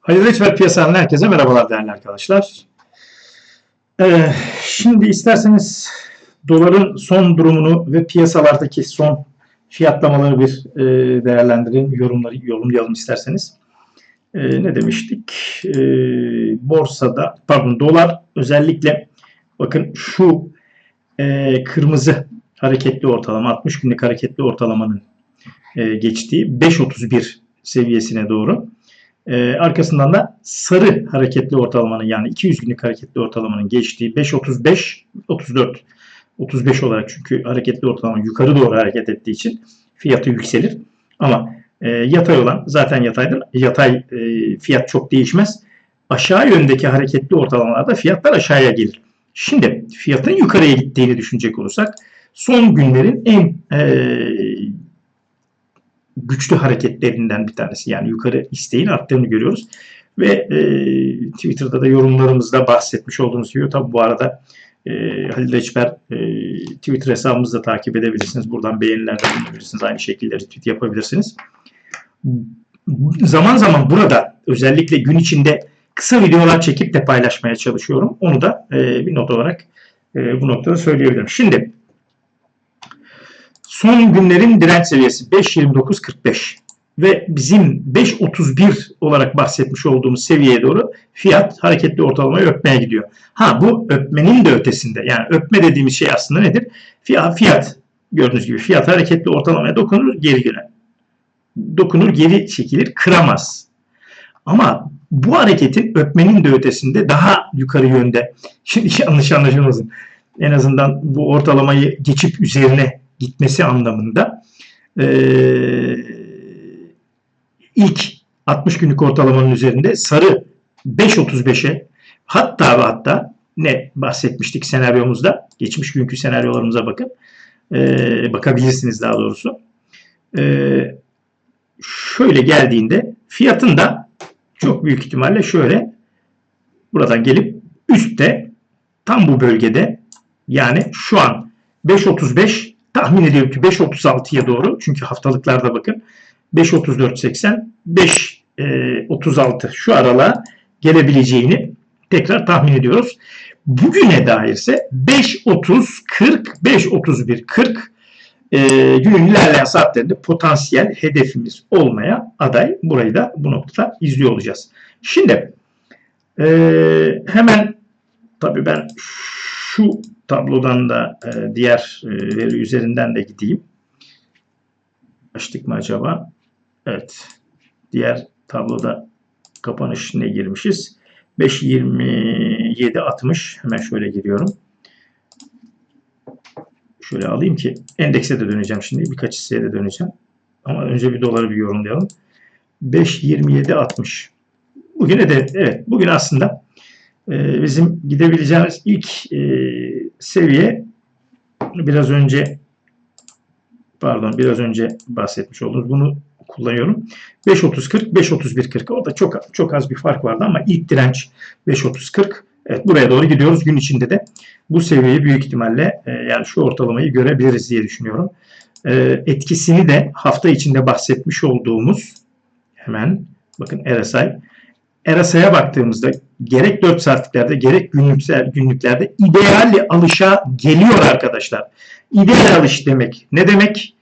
Halil Reçber piyasadan herkese merhabalar değerli arkadaşlar. Ee, şimdi isterseniz doların son durumunu ve piyasalardaki son fiyatlamaları bir e, değerlendirelim, yorumları yorumlayalım isterseniz. E, ne demiştik? E, borsada, pardon dolar özellikle bakın şu e, kırmızı hareketli ortalama, 60 günlük hareketli ortalamanın e, geçtiği 5.31 seviyesine doğru. Ee, arkasından da sarı hareketli ortalamanın yani 200 günlük hareketli ortalamanın geçtiği 5.35 34 35 olarak çünkü hareketli ortalama yukarı doğru hareket ettiği için fiyatı yükselir. Ama e, yatay olan zaten yataydır. Yatay e, fiyat çok değişmez. Aşağı yöndeki hareketli ortalamalarda fiyatlar aşağıya gelir. Şimdi fiyatın yukarıya gittiğini düşünecek olursak son günlerin en e, güçlü hareketlerinden bir tanesi. Yani yukarı isteğin arttığını görüyoruz. Ve e, Twitter'da da yorumlarımızda bahsetmiş olduğumuz gibi tabi bu arada e, Halil Reçber e, Twitter hesabımızı da takip edebilirsiniz. Buradan beğenilerde bulunabilirsiniz. Aynı şekilde retweet yapabilirsiniz. Zaman zaman burada özellikle gün içinde kısa videolar çekip de paylaşmaya çalışıyorum. Onu da e, bir not olarak e, bu noktada söyleyebilirim. Şimdi son günlerin direnç seviyesi 5.29.45 ve bizim 5.31 olarak bahsetmiş olduğumuz seviyeye doğru fiyat hareketli ortalamayı öpmeye gidiyor. Ha bu öpmenin de ötesinde yani öpme dediğimiz şey aslında nedir? Fiyat, fiyat gördüğünüz gibi fiyat hareketli ortalamaya dokunur geri güne. Dokunur geri çekilir kıramaz. Ama bu hareketin öpmenin de ötesinde daha yukarı yönde. Şimdi yanlış anlaşılmasın. En azından bu ortalamayı geçip üzerine gitmesi anlamında e, ilk 60 günlük ortalamanın üzerinde sarı 5.35'e hatta ve hatta ne bahsetmiştik senaryomuzda geçmiş günkü senaryolarımıza bakın e, bakabilirsiniz daha doğrusu. E, şöyle geldiğinde fiyatın da çok büyük ihtimalle şöyle buradan gelip üstte tam bu bölgede yani şu an 5.35 tahmin ediyorum ki 5.36'ya doğru çünkü haftalıklarda bakın 5.34.80 5.36 şu aralığa gelebileceğini tekrar tahmin ediyoruz. Bugüne dairse 5.30 40 5.31 40 e, günün ilerleyen saatlerinde potansiyel hedefimiz olmaya aday. Burayı da bu noktada izliyor olacağız. Şimdi e, hemen tabii ben şu tablodan da e, diğer e, veri üzerinden de gideyim. Açtık mı acaba? Evet. Diğer tabloda kapanış ne girmişiz? 5.27 60. Hemen şöyle giriyorum. Şöyle alayım ki endekse de döneceğim şimdi. Birkaç hisseye de döneceğim. Ama önce bir doları bir yorumlayalım. 5.27 60. Bugüne de evet bugün aslında e, bizim gidebileceğimiz ilk e, seviye biraz önce pardon biraz önce bahsetmiş olduğumuz bunu kullanıyorum. 5.30-40, 5.31-40. Orada çok çok az bir fark vardı ama ilk direnç 5.30-40. Evet buraya doğru gidiyoruz. Gün içinde de bu seviyeyi büyük ihtimalle e, yani şu ortalamayı görebiliriz diye düşünüyorum. E, etkisini de hafta içinde bahsetmiş olduğumuz hemen bakın RSI RSI'ye baktığımızda gerek 4 saatliklerde gerek günlükler, günlüklerde ideal alışa geliyor arkadaşlar. İdeal alış demek ne demek?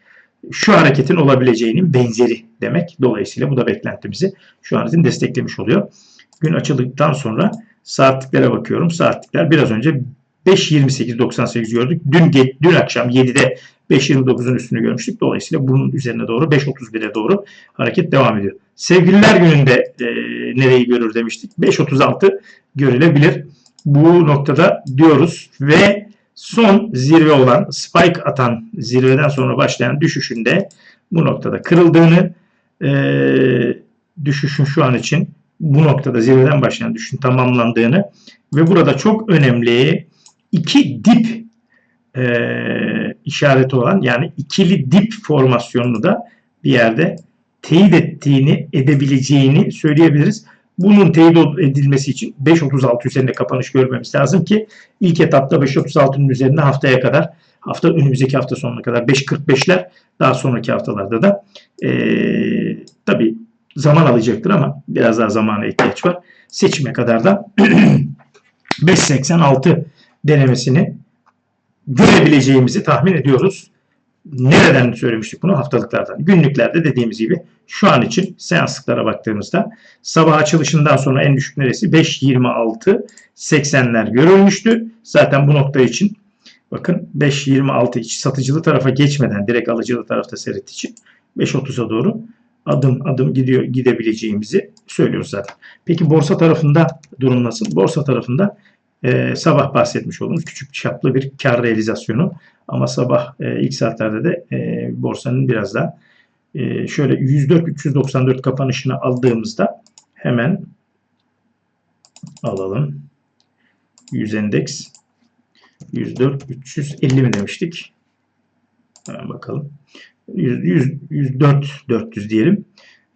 Şu hareketin olabileceğinin benzeri demek. Dolayısıyla bu da beklentimizi şu an için desteklemiş oluyor. Gün açıldıktan sonra saatliklere bakıyorum. Saatlikler biraz önce 5.28.98 gördük. Dün, dün akşam 7'de 5.29'un üstünü görmüştük. Dolayısıyla bunun üzerine doğru 5.31'e doğru hareket devam ediyor. Sevgililer gününde e, nereyi görür demiştik. 5.36 görülebilir. Bu noktada diyoruz ve son zirve olan spike atan zirveden sonra başlayan düşüşünde bu noktada kırıldığını e, düşüşün şu an için bu noktada zirveden başlayan düşüşün tamamlandığını ve burada çok önemli iki dip e, işareti olan yani ikili dip formasyonunu da bir yerde teyit ettiğini edebileceğini söyleyebiliriz. Bunun teyit edilmesi için 5.36 üzerinde kapanış görmemiz lazım ki ilk etapta 5.36'nın üzerinde haftaya kadar hafta önümüzdeki hafta sonuna kadar 5.45'ler daha sonraki haftalarda da e, tabi zaman alacaktır ama biraz daha zamana ihtiyaç var. Seçime kadar da 5.86 denemesini görebileceğimizi tahmin ediyoruz. Nereden söylemiştik bunu? Haftalıklardan. Günlüklerde dediğimiz gibi şu an için seanslıklara baktığımızda sabah açılışından sonra en düşük neresi? 5.26 80'ler görülmüştü. Zaten bu nokta için bakın 5.26 hiç satıcılı tarafa geçmeden direkt alıcılı tarafta seyrettiği için 5.30'a doğru adım adım gidiyor gidebileceğimizi söylüyoruz zaten. Peki borsa tarafında durum nasıl? Borsa tarafında e, sabah bahsetmiş olduğumuz küçük çaplı bir kar realizasyonu ama sabah e, ilk saatlerde de e, borsanın biraz daha e, şöyle 104-394 kapanışını aldığımızda hemen alalım. 100 endeks 104 350 mi demiştik? Hemen bakalım. 100, 100, 104 400 diyelim.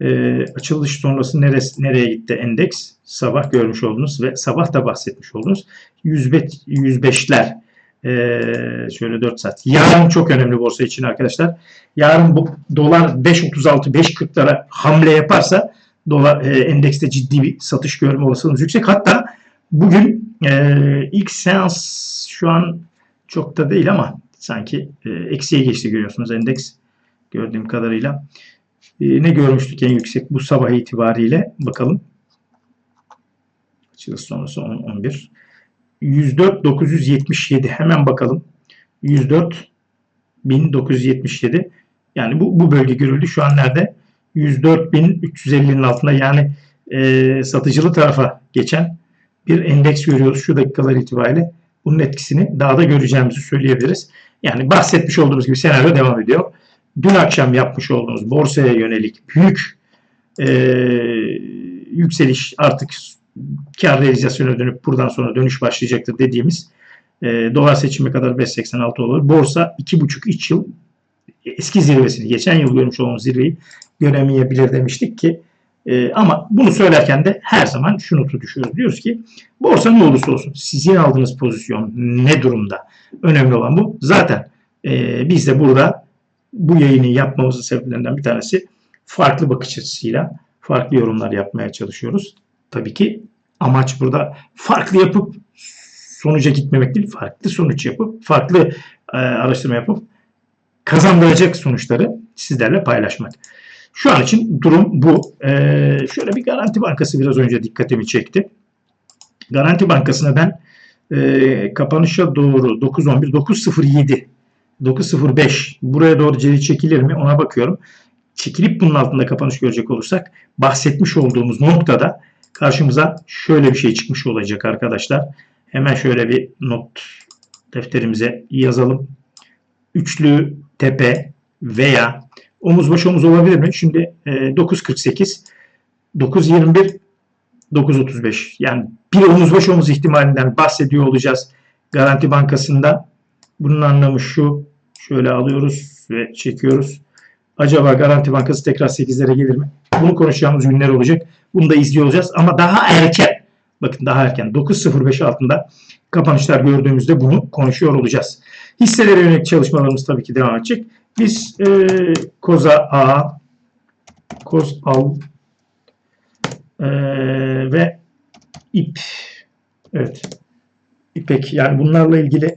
Ee, açılış sonrası neresi, nereye gitti endeks? Sabah görmüş oldunuz ve sabah da bahsetmiş oldunuz. 105, 105'ler ee, şöyle 4 saat. Yarın çok önemli borsa için arkadaşlar. Yarın bu dolar 5.36 5.40'lara hamle yaparsa dolar e, endekste ciddi bir satış görme olasılığımız yüksek. Hatta bugün e, ilk seans şu an çok da değil ama sanki e, eksiye geçti görüyorsunuz endeks gördüğüm kadarıyla. E, ne görmüştük en yüksek bu sabah itibariyle bakalım. Açılış sonrası 10, 11. 104 977 hemen bakalım. 104 1977 yani bu, bu bölge görüldü. Şu an nerede? 104.350'nin altında yani e, satıcılı tarafa geçen bir endeks görüyoruz şu dakikalar itibariyle. Bunun etkisini daha da göreceğimizi söyleyebiliriz. Yani bahsetmiş olduğumuz gibi senaryo devam ediyor. Dün akşam yapmış olduğumuz borsaya yönelik büyük e, yükseliş artık kar realizasyona dönüp buradan sonra dönüş başlayacaktır dediğimiz e, dolar seçimi kadar 5.86 olur. Borsa 2,5-3 yıl eski zirvesini, geçen yıl görmüş olduğumuz zirveyi göremeyebilir demiştik ki e, ama bunu söylerken de her zaman şunu düşüyoruz. Diyoruz ki borsa ne olursa olsun sizin aldığınız pozisyon ne durumda? Önemli olan bu. Zaten e, biz de burada bu yayını yapmamızın sebeplerinden bir tanesi farklı bakış açısıyla farklı yorumlar yapmaya çalışıyoruz. Tabii ki amaç burada farklı yapıp sonuca gitmemek değil, farklı sonuç yapıp, farklı e, araştırma yapıp kazandıracak sonuçları sizlerle paylaşmak. Şu an için durum bu. Ee, şöyle bir Garanti Bankası biraz önce dikkatimi çekti. Garanti Bankası'na ben e, kapanışa doğru 9.11, 9.07, 9.05 buraya doğru geri çekilir mi ona bakıyorum. Çekilip bunun altında kapanış görecek olursak bahsetmiş olduğumuz noktada karşımıza şöyle bir şey çıkmış olacak arkadaşlar. Hemen şöyle bir not defterimize yazalım. Üçlü tepe veya omuz baş omuz olabilir mi? Şimdi e, 9.48, 9.21, 9.35 yani bir omuz baş omuz ihtimalinden bahsediyor olacağız Garanti Bankası'nda. Bunun anlamı şu. Şöyle alıyoruz ve çekiyoruz. Acaba Garanti Bankası tekrar 8'lere gelir mi? Bunu konuşacağımız günler olacak. Bunu da izliyor olacağız ama daha erken. Bakın daha erken 9.05 altında kapanışlar gördüğümüzde bunu konuşuyor olacağız. Hisselere yönelik çalışmalarımız tabii ki devam edecek. Biz e, Koza A, Koz Al e, ve İp evet İpek yani bunlarla ilgili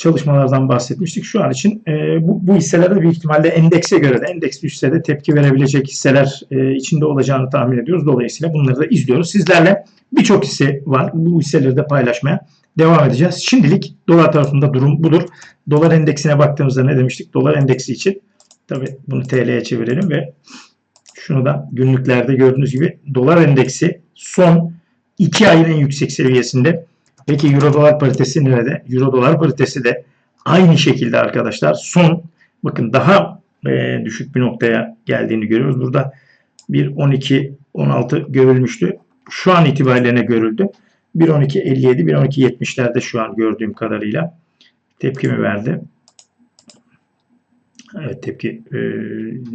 çalışmalardan bahsetmiştik. Şu an için e, bu, bu hisselerde büyük ihtimalle endekse göre de endeks düşse de tepki verebilecek hisseler e, içinde olacağını tahmin ediyoruz. Dolayısıyla bunları da izliyoruz. Sizlerle birçok hisse var. Bu hisseleri de paylaşmaya devam edeceğiz. Şimdilik dolar tarafında durum budur. Dolar endeksine baktığımızda ne demiştik? Dolar endeksi için tabi bunu TL'ye çevirelim ve şunu da günlüklerde gördüğünüz gibi dolar endeksi son 2 ayın en yüksek seviyesinde. Peki euro dolar paritesi nerede? Euro dolar paritesi de aynı şekilde arkadaşlar son bakın daha e, düşük bir noktaya geldiğini görüyoruz. Burada bir 12 16 görülmüştü. Şu an itibariyle ne görüldü? 1.12.57, 1.12.70'lerde şu an gördüğüm kadarıyla tepkimi verdi. Evet tepki e,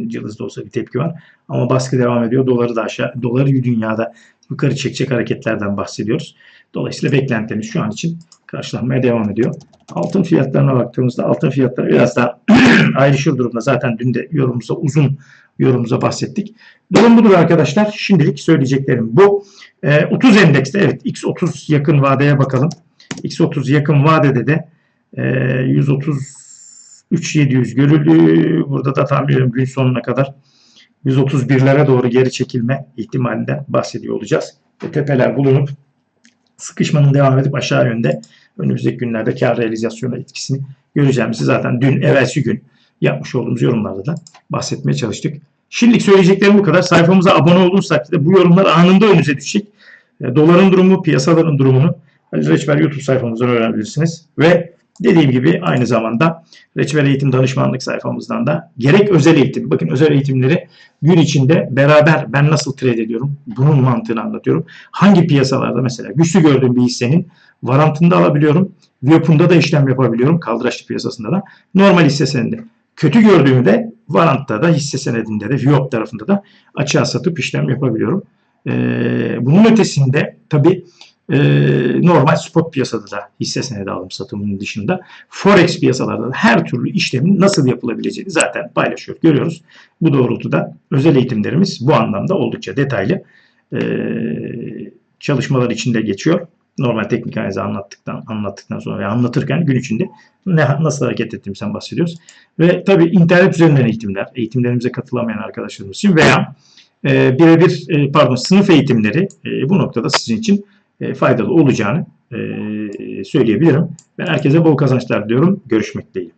cılızda olsa bir tepki var. Ama baskı devam ediyor. Doları da aşağı, doları dünyada yukarı çekecek hareketlerden bahsediyoruz. Dolayısıyla beklentilerimiz şu an için karşılanmaya devam ediyor. Altın fiyatlarına baktığımızda altın fiyatları biraz daha ayrışır durumda. Zaten dün de yorumumuza uzun yorumumuza bahsettik. Durum budur arkadaşlar. Şimdilik söyleyeceklerim bu. Ee, 30 endekste evet X30 yakın vadeye bakalım. X30 yakın vadede de e, 133 700 görüldü. Burada da ediyorum gün sonuna kadar 131'lere doğru geri çekilme ihtimalinden bahsediyor olacağız. Ve tepeler bulunup sıkışmanın devam edip aşağı yönde önümüzdeki günlerde kar realizasyonu etkisini göreceğimizi zaten dün evvelsi gün yapmış olduğumuz yorumlarda da bahsetmeye çalıştık. Şimdilik söyleyeceklerim bu kadar. Sayfamıza abone olduğunuz takdirde bu yorumlar anında önünüze düşecek. E, Doların durumu, piyasaların durumunu Ali Reçber YouTube sayfamızdan öğrenebilirsiniz. Ve dediğim gibi aynı zamanda Reçber Eğitim Danışmanlık sayfamızdan da gerek özel eğitim, bakın özel eğitimleri gün içinde beraber ben nasıl trade ediyorum, bunun mantığını anlatıyorum. Hangi piyasalarda mesela güçlü gördüğüm bir hissenin varantında alabiliyorum. Viyopunda da işlem yapabiliyorum. Kaldıraçlı piyasasında da. Normal hisse senedi. Kötü gördüğümü de varantta da hisse senedinde de Viyop tarafında da açığa satıp işlem yapabiliyorum. Ee, bunun ötesinde tabi normal spot piyasada da hisse senedi alım satımının dışında forex piyasalarda da her türlü işlemin nasıl yapılabileceğini zaten paylaşıyor, görüyoruz. Bu doğrultuda özel eğitimlerimiz bu anlamda oldukça detaylı e, çalışmalar içinde geçiyor. Normal teknik analizi anlattıktan anlattıktan sonra ve anlatırken gün içinde ne, nasıl hareket ettiğimizden bahsediyoruz. Ve tabii internet üzerinden eğitimler, eğitimlerimize katılamayan arkadaşlarımız için veya e, birebir e, pardon sınıf eğitimleri e, bu noktada sizin için e, faydalı olacağını e, söyleyebilirim. Ben herkese bol kazançlar diyorum. Görüşmek dileğiyle.